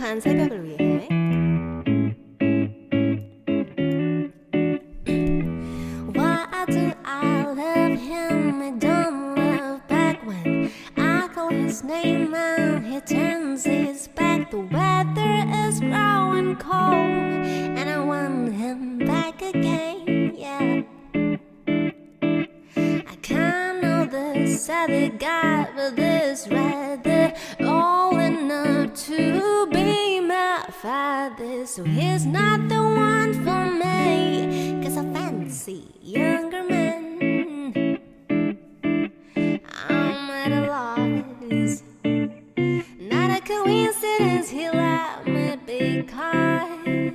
행복한 새벽을 위해 Why do I love him? I don't love back when I call his name and he turns his back. The weather is growing cold and I want him back again. Yeah. I can't know this other guy, but this rather Father. So he's not the one for me, cause I fancy younger men. I'm at a loss. Not a coincidence, he left me because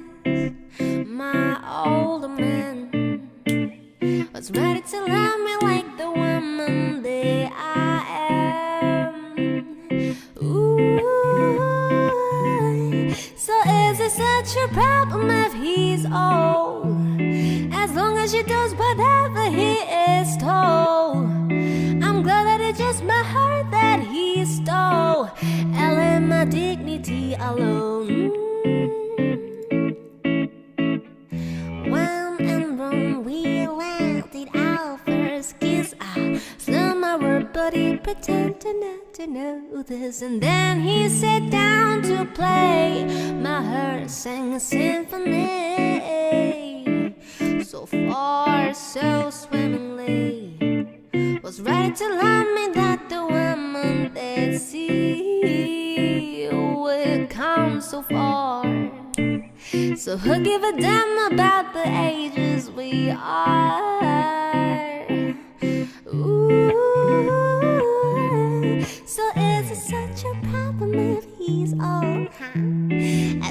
is your problem if he's old? As long as she does whatever he is told. I'm glad that it's just my heart that he stole. Let my dignity alone. When and when we landed our first kiss, I slung my word, but he pretended not to know this. And then he sat down to play. Sang a symphony. So far, so swimmingly. Was ready to love me that the woman they see would come so far. So who give a damn about the ages we are? Ooh, so is it such a problem if he's old? Huh?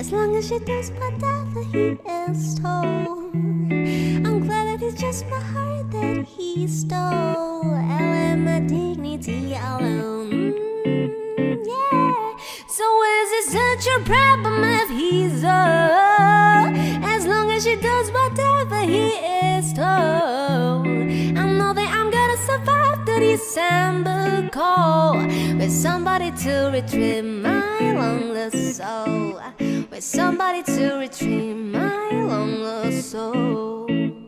As long as she does whatever he is told. I'm glad that it's just my heart that he stole. And let my dignity alone. Yeah. So is it such a problem if he's old? As long as she does whatever he is told. December call with somebody to retrieve my long lost soul, with somebody to retrieve my long lost soul.